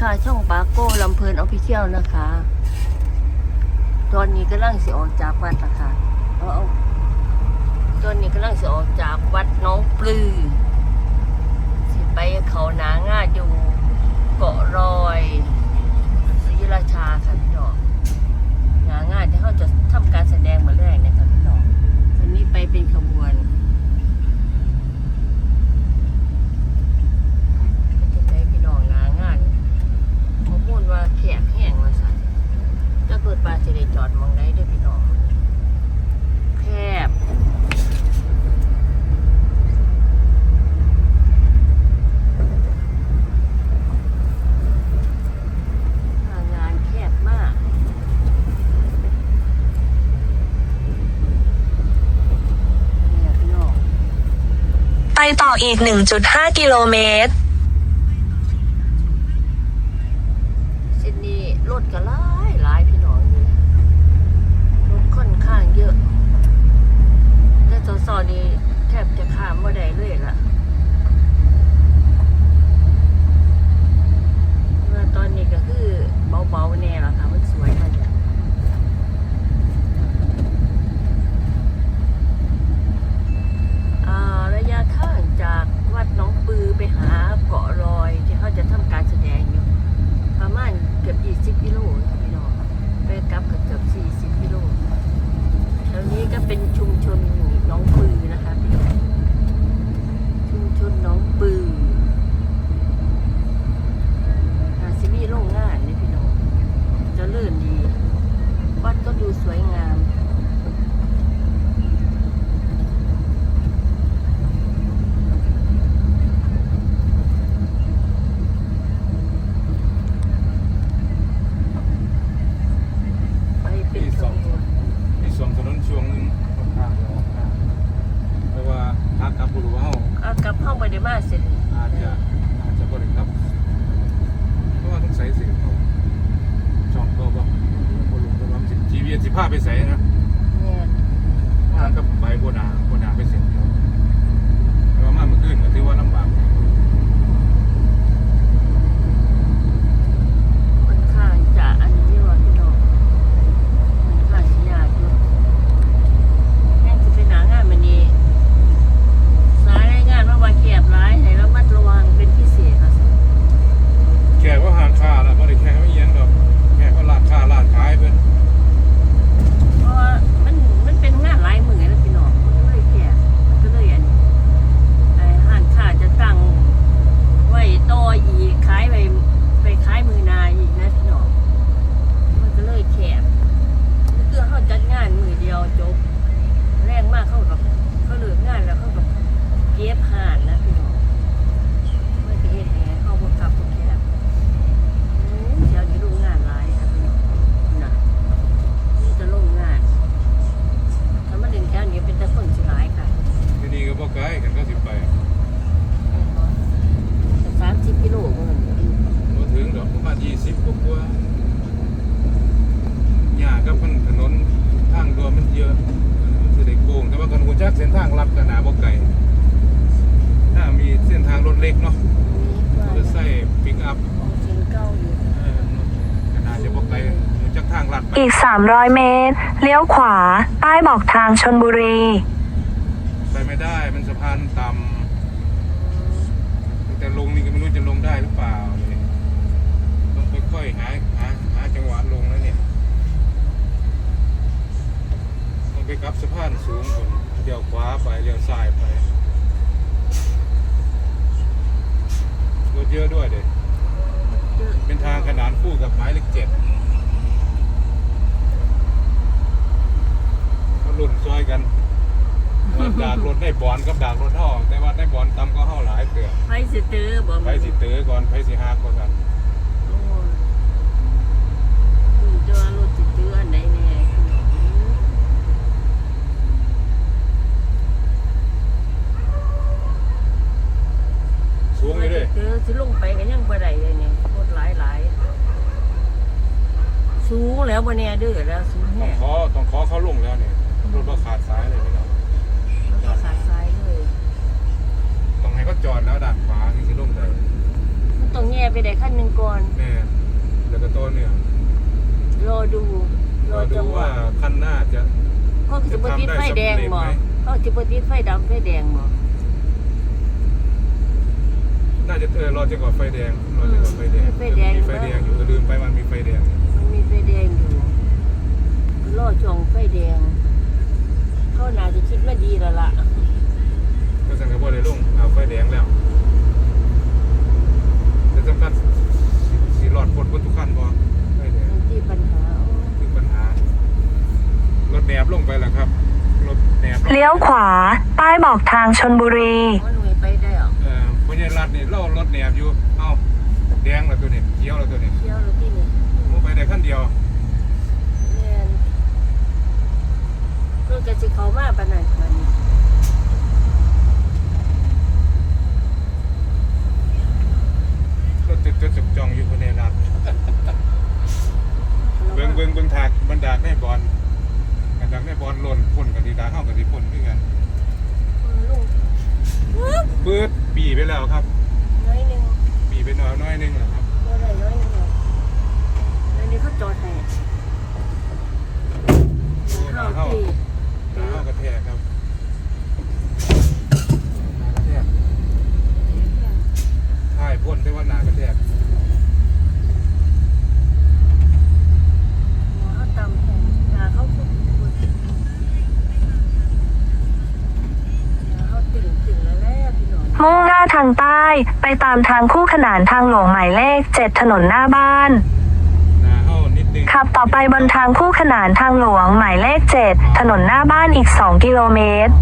ค่ะ ช่องปาโก้ลำเพลินออฟฟิเชียลนะคะ ตอนนี้กำลังสิออกจากวัดนะคะเอาเอาตอนนี้กำลังสิออกจากวัดน้องปลือสิไปเขาหนางาอยู่เกาะรอยศรีราชาค่ะพี่น้องหนางาที่เขาจะทำการแสดงมาแรกเนี่ยค่ะพี่น้องวันนี้ไปเป็นขบวน เป็นจังไดพี่น้องหนางานข้อมูลว่าแขกแห้งว่าสั่นถ้าเกิด ปลาจะได้จอดมองได้เด้พี่น้องแคบงานแคบมากเนี่ยพี่น้องไปต่ออีก 1.5 กิโลเมตร เส้นนี้รถก็หลายหลายพี่น้องเลยรถค่อนข้างเยอะ แต่สอสอนี่แทบจะข้ามว่าได้เลยล่ะเมื่อตอนนี้ก็คือเบาๆแน่ละค่ะมันสวยมันเนี่ยอ่าระยะทางจากวัดหน้องปือไปหาเกาะรอย ที่เขาจะทำการแสดงอยู่ ประมาณเกือบ 20กิโลค่ะพี่น้องไปกลับก็เกือบ 40กิโลแถวนี้ก็เป็นชุมชนหน้องปือนะคะพี่น้องชุมชนหน้องปืออาซิมีโรงงานนี่พี่น้องเจะเลื่อนดี วัดก็ดูสวยงาม ไปเป็น ที่ ข สอง บวน ที่สองถนนช่วงหนึงข้างๆออกข้างเพราะว่าทางกลับบุรุษเฮา เอากลับห้องไปได้มาเสร็จ อาจจะอาจจะบริครับเพราะว่าต้องใส่สิ่งเขาช่องเขาบ่บุรุษก็ว่าสิทีวีสิพา ไปใส่นะ เนี่ย มาก็ไปโบนาโบนาไปเสร็จแล้วแต่ว่ามาเมื่อคืนก็ถือว่าลำบาก ค่อนข้างจะอันนี้ว่าพี่น้องค่อนข้างสิยากอยู่แม่งจะเป็นหนางานมันนี้สายรายงานว่าว่าแคบร้ายให้ระมัดระวังเป็นพิเศษค่ะ แค่ว่าหางค่าแล้วบ่ได้แค่ว่าเอียงดอกแค่ว่าร้านค้าร้านขายเพิ่น เพราะว่ามันมันเป็นงานหลายมือแล้วพี่น้องมันก็เลยแคบมันก็เลยอันนี้ไอ้ห้างค้าจะตั้งไว้ต่ออีกขายไปไปขายมือนาอีกนะพี่น้องมันก็เลยแคบคือเขาจัดงานมือเดียวจบ แรงมากเข้ากับเขาเลิกงานแล้วเข้ากับเก็บห่านนะพี่น้องไม่ไปเฮ็ดแหงเข้าบกลับบกแคบอืมเดี๋ยวนี้โรงงานหลายครับพี่น้องนะนี่จะโรงงานถ้ามาเล่นแถวนี้เป็นแต่คนสิหลายค่ะ ที่นี่ก็ บ่ไกลกันก็สิไปแต่สามสิบกิโลเงินบ่ถึงดอกประมาณ20กว่าๆหญ้ากับมันถนนทางด่วนมันเยอะมันสิได้โกงแต่ว่าคนรู้จักเส้นทางลัดก็น่าบ่ไกลถ้ามีเส้นทางรถเล็กเนาะนี่ว่าจะใส่ปิกอัพของจริงเก้าอยู่เออก็น่าจะบ่ไกลรู้จักทางลัดไปอีก 300 เมตร เลี้ยวขวา ป้ายบอกทางชนบุรี ไม่ได้ มันสะพานต่ำแต่ลงนี่ก็ไม่รู้จะลงได้หรือเปล่าเลยต้องค่อยๆหาหาหาจังหวะลงแล้วเนี่ยต้องไปกลับสะพานสูงก่อนเลี้ยวขวาไปเลี้ยวซ้ายไปรถเยอะด้วยเด็เป็นทางขนานคู่กับหมายเลขเจ็ดเขาหลุ่นซอยกัน ดากรถได้บอลกับดากรถห่อแต่ว่าได้บอลต่ำก็ห่อหลายเตือไฟสิตื้อบ่ไปสิเต๋อก่อนไปสิหากก่อนกันโอ้ยคุณจะว่ารถสิตื้ออันไหนแน่พี่น้องสูงอยู่เด้วยเออสิลงไปก็ยังบ่ได้เลยเนี่ยรถหลายหลายสูงแล้วบ่แน่เด้อแล้วสูงต้อแน่งขอต้องขอเขาลงแล้วเนี่ยรถว่าขาดสายเลยพี่น้อง ก็จอดแล้วดัดขวาถึงจะลงได้มันต้องแง่ไปได้ขั้นหนึ่งก่อนแน่เดี๋ยวกระต้นเนี่ยรอดูรอดูจังหว่าวะคันหน้าจะ เขาคือสิบดไฟแดงบ่จะทำได้สำเร็จไหม เขาสิบติดไฟดำไฟแดงบ่น่าจะเออรอจนกว่าไฟแดงรอจนกว่าไฟแดงมีไฟแดงอยู่ก็ลืมไปมันมีไฟแดงมันมีไฟแดงอยู่รอช่องไฟแดงเขาน่าจะคิดไม่ดีแล้วล่ะ ก็สังเกตว่าเลยลงเอาไฟแดงแล้วแต่สำคัญสิสีหลอดปลดบนทุกคันพอไฟแดงนั่นที่ปัญหาคือปัญหารถแหนบลงไปแล้วครับรถแหนบลงเลี้ยวขวา ป้ายบอกทางชนบุรีมันไม่ไปได้หรอกเออพญารัดนี่เล่ารถแหนบอยู่เอ้าแดงแล้วตัวนี้เขียวแล้วตัวนี้เที่ยวแล้วที่นี่ผมไปได้ขั้นเดียวแม่นรถกระสิเขามาปานนั้นมัน รถติดจดจบจองอยู่พญารัดเบิ้งเบิ้งเบิ้งถากบรรดาแม่บอลบรรดาแม่บอลหล่นพ่นกับดีดาเข้ากับดีพ่นด้วยกันลุงปืดปีไปแล้วครับ น้อยหนึงปีไปหน่อยน้อยหนึงแล้วครับบ่ได้น้อยหนึงหรอกแล้วนี่เขาจอดให้ หนา เข้า เข้า ที่ หนาเข้ากระแทกครับหนากระแทกใช่พ่นได้ว่าหนากระแทก หัวเขาตำแทนหาเขาคุกคุกหาเขาติ่งติ่งแล้วแหละพี่น้อง มุ่งหน้าทางใต้ ไปตามทางคู่ขนานทางหลวงหมายเลข 7 ถนนหน้าบ้านหนาเข้านิดนึงขับต่อไปบนทางคู่ขนานทางหลวงหมายเลข 7 ถนนหน้าบ้านอีก 2 กิโลเมตร